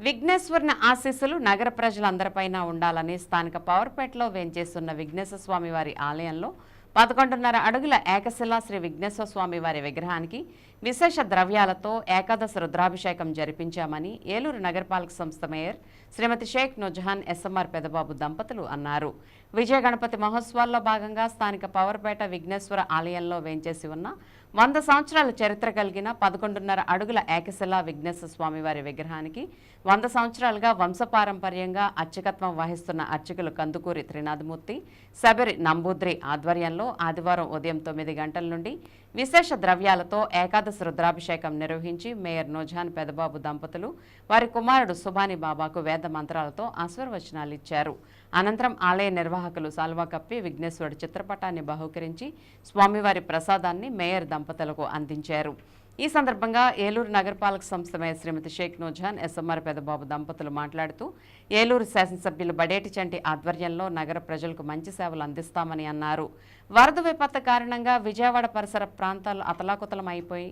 విఘ్నేశ్వరుని ఆశీస్సులు నగర ప్రజలందరిపైన ఉండాలని స్థానిక పవర్పేటలో వేంచేస్తున్న విఘ్నేశ్వర స్వామి వారి ఆలయంలో పదకొండున్నర అడుగుల ఏకశిలా శ్రీ విఘ్నేశ్వర స్వామి వారి విగ్రహానికి విశేష ద్రవ్యాలతో ఏకాదశ రుద్రాభిషేకం జరిపించామని ఏలూరు నగరపాలక సంస్థ మేయర్ శ్రీమతి షేక్ నుజహాన్ ఎస్ఎంఆర్ పెదబాబు దంపతులు అన్నారు. విజయ గణపతి మహోత్సవాల్లో భాగంగా స్థానిక పవర్పేట విఘ్నేశ్వర ఆలయంలో వేంచేసి ఉన్న వంద సంవత్సరాల చరిత్ర కలిగిన పదకొండున్నర అడుగుల ఏకశిలా విఘ్నేశ్వర స్వామివారి విగ్రహానికి వంద సంవత్సరాలుగా వంశపారంపర్యంగా అర్చకత్వం వహిస్తున్న అర్చకులు కందుకూరి త్రినాథమూర్తి శబరి నంబూద్రి ఆధ్వర్యంలో ఆదివారం ఉదయం తొమ్మిది గంటల నుండి విశేష ద్రవ్యాలతో ఏకాదశి రుద్రాభిషేకం నిర్వహించి మేయర్ నోజాన్ పెదబాబు దంపతులు వారి కుమారుడు సుభాని బాబాకు వేద మంత్రాలతో ఆశీర్వచనాలు ఇచ్చారు. అనంతరం ఆలయ నిర్వాహకులు సాల్వా కప్పి విఘ్నేశ్వరుడు చిత్రపటాన్ని బహుకరించి స్వామివారి ప్రసాదాన్ని మేయర్ దంపతులకు అందించారు. ఈ సందర్భంగా ఏలూరు నగరపాలక సంస్థ మేయర్ శ్రీమతి షేక్ నోజాన్ ఎస్ఎంఆర్ పెదబాబు దంపతులు మాట్లాడుతూ ఏలూరు శాసనసభ్యులు బడేటి చంటి ఆధ్వర్యంలో నగర ప్రజలకు మంచి సేవలు అందిస్తామని అన్నారు. వరద విపత్తు కారణంగా విజయవాడ పరిసర ప్రాంతాలు అతలాకుతలం అయిపోయి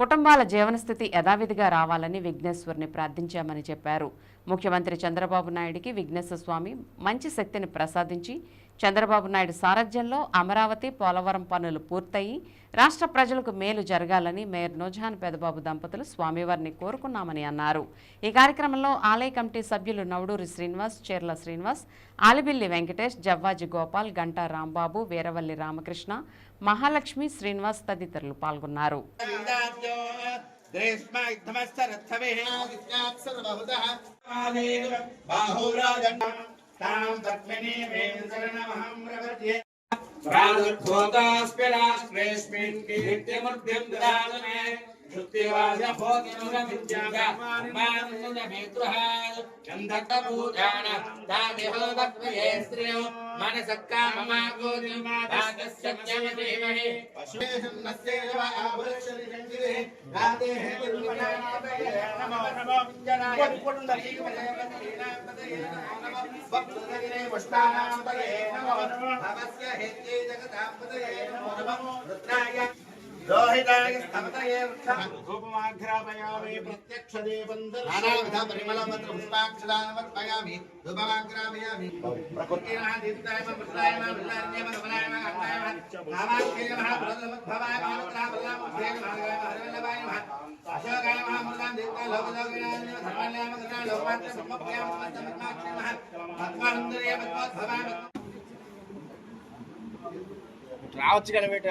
కుటుంబాల జీవనస్థితి యథావిధిగా రావాలని విఘ్నేశ్వరిని ప్రార్థించామని చెప్పారు. ముఖ్యమంత్రి చంద్రబాబు నాయుడికి విఘ్నేశ్వర స్వామి మంచి శక్తిని ప్రసాదించి చంద్రబాబు నాయుడు సారథ్యంలో అమరావతి పోలవరం పనులు పూర్తయి రాష్ట్ర ప్రజలకు మేలు జరగాలని మేయర్ నోజాన్ పెదబాబు దంపతులు స్వామివారిని కోరుకున్నామని అన్నారు. ఈ కార్యక్రమంలో ఆలయ కమిటీ సభ్యులు నవడూరి శ్రీనివాస్ చీర్ల శ్రీనివాస్ ఆలిబిల్లి వెంకటేష్ జవ్వాజి గోపాల్ గంటా రాంబాబు వీరవల్లి రామకృష్ణ మహాలక్ష్మి శ్రీనివాస్ తదితరులు పాల్గొన్నారు. तां पद्मिनीमेन शरणमहं प्रपद्ये प्रादुर्भोगास्मिराश्रेस्मिन् कीर्त्यमभ्यं ददातु मे श्रुत्यवास्य भोगिनुगमित्यागमानुजमेतृः गन्धकपूजान तादिहो तत्त्वये स्त्रियो। मनसक्का मम गोति भागस्य ज्ञानदेवहे। पशुहन्नस्येव आभक्षरिषङ्गिरे राधेः दुर्मनापये नमो नमो विञ्जनाय पुण्डरीकपदये नमो वक्तगिरे वष्टानां पदये नमो। नमो भवस्य हेत्ये जगदां पदये नमो नमो। रुद्राय ఉద్రేక మహాగాయ హరివల్లభాయ మహా అశోకాయ మహామృతాం లోకమాత్ర మహా పద్మానందరే పద్మోద్భవాయ రావచ్చు కదా బేట.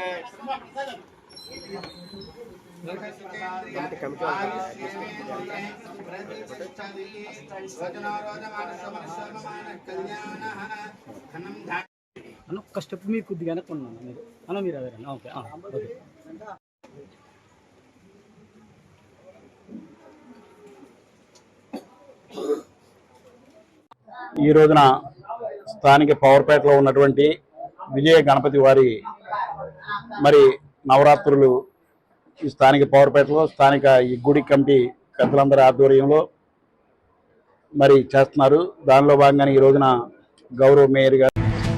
అన్న ఒక్క స్టెప్ మీరు కొద్దిగా వెనక్కున్నాను మీరు. అన్న మీరు అదే ఓకే ఓకే. ఈ రోజున స్థానిక పవర్పేటలో ఉన్నటువంటి విజయ గణపతి వారి మరి నవరాత్రులు ఈ స్థానిక పవర్పేటలో స్థానిక ఈ గుడి కమిటీ పెద్దలందరి ఆధ్వర్యంలో మరి చేస్తున్నారు. దానిలో భాగంగానే ఈ రోజున గౌరవ మేయర్ గారు